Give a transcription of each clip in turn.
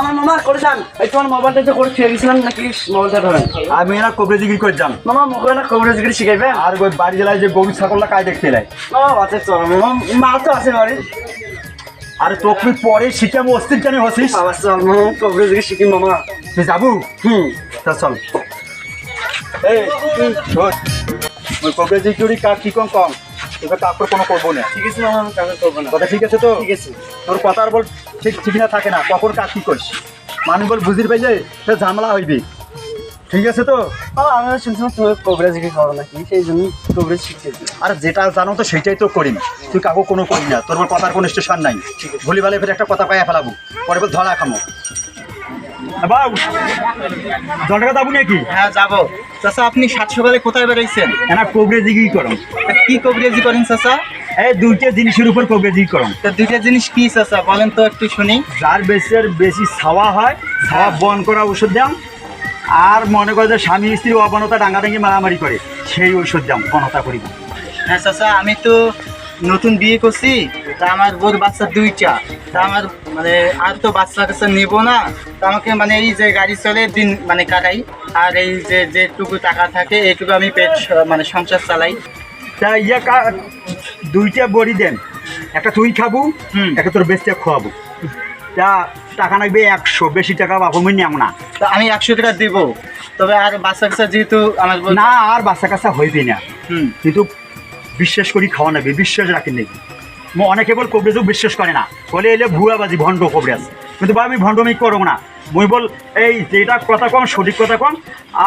মামা মামা করে যান। এই তোমার মোবাইলটা যে করে খেয়ে গেছিলাম নাকি মোবাইলটা ধরেন? আমি না কবরেজিগিরি করে যাম। মামা মুখে না কবরেজ গিরি শিখাইবেন আর ওই বাড়ি জেলায় যে গরু ছাগলটা কাজ দেখতে এলাই মামা বাচ্চা চলো মামা। মা তো আছে বাড়ি। আর তোকে পরে শিখে অস্থির কেন হসিস বাবা চল মামা কবরেজ গিরি শিখি মামা। তুই যাবু? হুম। তা চল। এই ওই কবরেজিগিরি কাজ কি কম কম? তোকে তারপর কোনো করব না। ঠিক আছে মামা আমি কাজ করব না। কথা ঠিক আছে তো? ঠিক আছে। তোর কথা আর বল ঠিক ঠিক না থাকে না। কখন কাজ কি করিস? মানুষ বল বুঝির পাই যায় সে ঝামেলা হইবি। ঠিক আছে তো? আমি শুনছিলাম তুমি কবরেজ গিরি খাব নাকি? সেই জন্য কবরেজ শিখতেছি আর যেটা জানো তো সেটাই তো করিম তুই কাকু কোনো করি না। তোর বল কথার কোনো স্টেশন নাই। ভুলি ভালে ফের একটা কথা পাইয়া ফেলাবো। পরে বল ধরা খামো। বাবু জনটা যাব নাকি? হ্যাঁ যাব। চাচা আপনি সাত সকালে কোথায় বেরোইছেন এনা কবরেজি কি করম কি কবিরাজি করেন চাচা? এই দুইটা জিনিসের উপর কবরেজি করম। তা দুইটা জিনিস কি চাচা? বলেন তো একটু শুনি। যার বেশি বেশি ছাওয়া হয় ছাওয়া বন করা ওষুধ দাম আর মনে করে যে স্বামী স্ত্রী অবনতা ডাঙ্গাডাঙ্গি মারামারি করে সেই ওষুধ দাম অনতা করিব। হ্যাঁ চাচা আমি তো নতুন বিয়ে করছি। তা আমার বোর বাচ্চা দুইটা। তা আমার মানে আর তো বাচ্চা কাচ্চা নেব না। তা আমাকে মানে এই যে গাড়ি চলে দিন মানে কাটাই। আর এই যে যেটুকু টাকা থাকে এইটুকু আমি পেট মানে সংসার চালাই। তা ইয়া কা দুইটা বড়ি দেন। একটা তুই খাব। একটা তোর বেশটা খাওয়াবো তা টাকা লাগবে একশো বেশি টাকা বাবু আমি নেব না। তা আমি একশো টাকা দেবো। তবে আর বাচ্চা কাচ্চা যেহেতু আমার না আর বাচ্চা কাচ্চা হইবে না। হুম। কিন্তু বিশ্বাস করি খাওয়া নেবে বিশ্বাস রাখেন নাকি? অনেকে বল কবরেজও বিশ্বাস করে না। বলে এলে ভুয়াবাজি ভণ্ড কবরেজ কিন্তু বা আমি ভণ্ডমি করব না? মুই বল, এই যেটা কথা কম, সঠিক কথা কম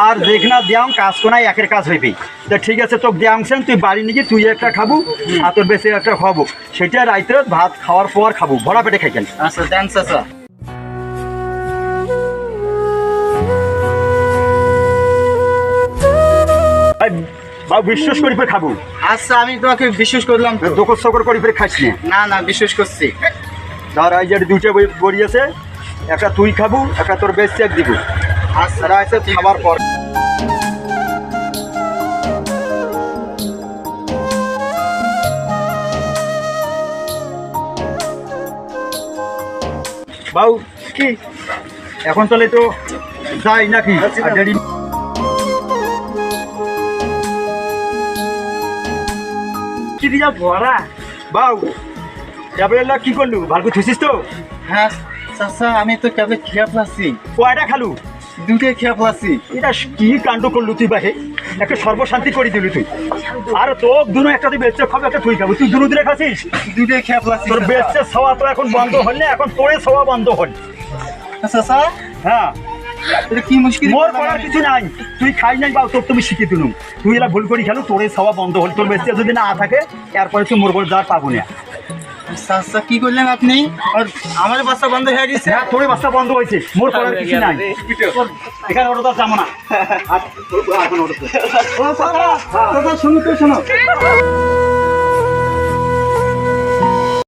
আর যেখানে দেওয়াং কাজ কোনায় একের কাজ হইবি তা ঠিক আছে, তোকে দেয়ামছেন তুই বাড়ি নিয়ে তুই একটা খাব আর তোর বেশি একটা খাব সেটা রাইতে ভাত খাওয়ার পর খাব। ভরা পেটে খাইছেন আচ্ছা থ্যাংকস চাচা বা বিশ্বাস করি ফের খাব। আচ্ছা আমি তোমাকে বিশ্বাস করলাম তো। দোকর সকর করি ফের খাইছি না না না বিশ্বাস করছি। ধর এই যে দুইটা বড়ি আছে একটা তুই খাব একটা তোর বেশ চেক দিব। আচ্ছা আছে খাবার পর। বাউ কি? এখন তাহলে তো যাই নাকি? কি দিয়া ভরা? বাউ ট্যাবলেট কি করলু? ভালো থুসিস তো? হ্যাঁ চাচা আমি তো ট্যাবলেট খেয়ে ফেলাচ্ছি কয়টা খালু? দুটোই খেয়ে ফেলাচ্ছি এটা কি কাণ্ড করলু তুই বাহে? একটা সর্বশান্তি করে দিলি তুই। আর তো দুনো একটা তুই বেচতে খাব একটা তুই খাব। তুই দুনো দিনে খাচ্ছিস দুটোই খেয়ে ফেলাচ্ছি তোর বেচতে খাওয়া তো এখন বন্ধ হল না? এখন তোরে খাওয়া বন্ধ হল। চাচা? হ্যাঁ এটা কি মুশকিল? মোর করার কিছু নাই। তুই খাই নাই বা তোর তুমি শিখে দিলুম তুই এলা ভুল করি খেলো তোরে খাওয়া বন্ধ হল তোর বেচতে যদি না থাকে এরপরে তুই মোর বল যাওয়ার পাবো না। চাচা কি করলেন আপনি? আর আমার বাচ্চা বন্ধ হয়ে গেছে? হ্যাঁ তোরে বাচ্চা বন্ধ হয়েছে। মোর করার কিছু নাই। এখানে ওটা তো যাব না। আর ওটা তো- ও চাচা চাচা শুনো তো শোনো